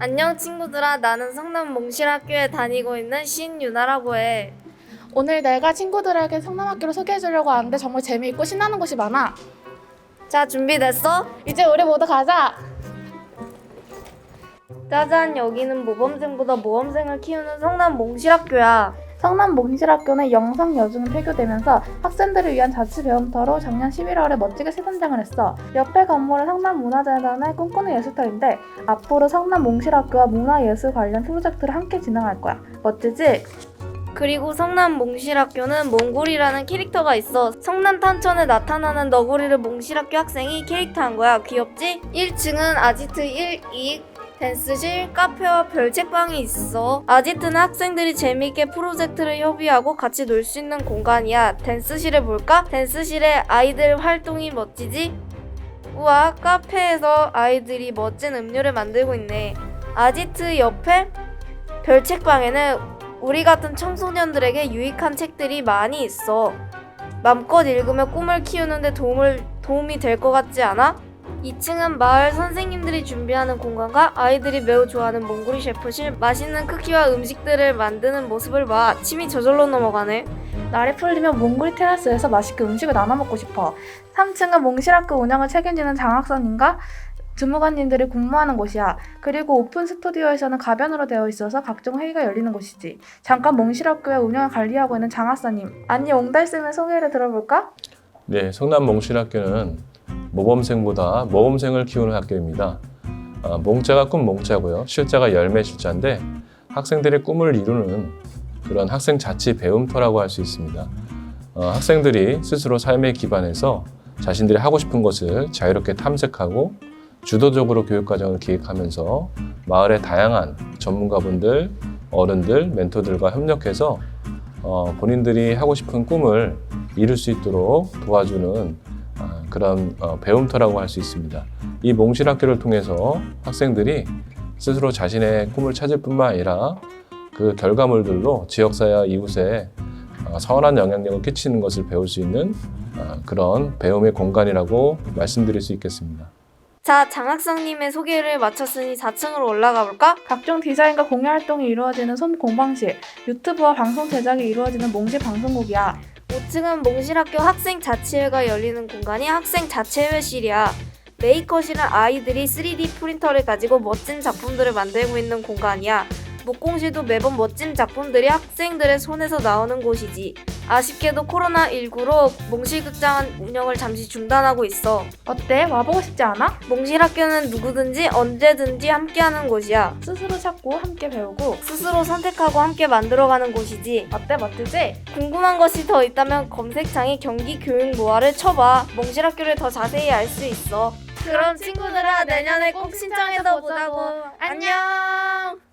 안녕 친구들아 나는 성남 몽실학교에 다니고 있는 신유나라고 해 오늘 내가 친구들에게 성남학교를 소개해주려고 하는데 정말 재미있고 신나는 곳이 많아. 자 준비됐어? 이제 우리 모두 가자. 짜잔 여기는 모범생보다 모범생을 키우는 성남 몽실학교야 성남 몽실학교는 영상 여중이 폐교되면서 학생들을 위한 자치 배움터로 작년 11월에 멋지게 새 선장을 했어. 옆에 건물은 성남 문화재단의 꿈꾸는 예술터인데 앞으로 성남 몽실학교와 문화예술 관련 프로젝트를 함께 진행할 거야. 멋지지? 그리고 성남 몽실학교는 몽골이라는 캐릭터가 있어 성남 탄천에 나타나는 너구리를 몽실학교 학생이 캐릭터한 거야 귀엽지? 1층은 아지트 1, 2, 댄스실, 카페와 별책방이 있어. 아지트는 학생들이 재미있게 프로젝트를 협의하고 같이 놀 수 있는 공간이야. 댄스실에 볼까? 댄스실에 아이들 활동이 멋지지? 우와, 카페에서 아이들이 멋진 음료를 만들고 있네. 아지트 옆에 별책방에는 우리 같은 청소년들에게 유익한 책들이 많이 있어. 맘껏 읽으면 꿈을 키우는데 도움을, 도움이 될 것 같지 않아? 2층은 마을 선생님들이 준비하는 공간과 아이들이 매우 좋아하는 몽골이 셰프실 맛있는 쿠키와 음식들을 만드는 모습을 봐 침이 저절로 넘어가네 날이 풀리면 몽골 테라스에서 맛있게 음식을 나눠 먹고 싶어. 3층은 몽실학교 운영을 책임지는 장학사님과 주무관님들이 근무하는 곳이야. 그리고 오픈 스튜디오에서는 가변으로 되어 있어서 각종 회의가 열리는 곳이지. 잠깐 몽실학교의 운영을 관리하고 있는 장학사님. 아니 옹달쌤의 소개를 들어볼까? 네, 성남 몽실학교는 모범생보다 모범생을 키우는 학교입니다. 아, 몽자가 꿈 몽자고요. 실자가 열매 실자인데 학생들의 꿈을 이루는 그런 학생 자치 배움터라고 할 수 있습니다. 어, 학생들이 스스로 삶에 기반해서 자신들이 하고 싶은 것을 자유롭게 탐색하고 주도적으로 교육과정을 기획하면서 마을의 다양한 전문가분들, 어른들, 멘토들과 협력해서 어, 본인들이 하고 싶은 꿈을 이룰 수 있도록 도와주는 아, 그런 어, 배움터라고 할 수 있습니다. 이 몽실학교를 통해서 학생들이 스스로 자신의 꿈을 찾을 뿐만 아니라 그 결과물들로 지역사회와 이웃에 어, 선한 영향력을 끼치는 것을 배울 수 있는 어, 그런 배움의 공간이라고 말씀드릴 수 있겠습니다. 자 장학사님의 소개를 마쳤으니 4층으로 올라가 볼까? 각종 디자인과 공예 활동이 이루어지는 손 공방실, 유튜브와 방송 제작이 이루어지는 몽실 방송국이야. 5층은 몽실학교 학생 자치회가 열리는 공간이 학생 자치회실이야. 메이커실은 아이들이 3D 프린터를 가지고 멋진 작품들을 만들고 있는 공간이야. 목공실도 매번 멋진 작품들이 학생들의 손에서 나오는 곳이지. 아쉽게도 코로나19로 몽실극장 운영을 잠시 중단하고 있어. 어때? 와보고 싶지 않아? 몽실학교는 누구든지 언제든지 함께하는 곳이야. 스스로 찾고 함께 배우고 스스로 선택하고 함께 만들어가는 곳이지. 어때? 멋지지? 궁금한 것이 더 있다면 검색창에 경기 교육 모아를 쳐봐. 몽실학교를 더 자세히 알 수 있어. 그럼 친구들아 내년에 꼭 신청해서 보자고. 안녕.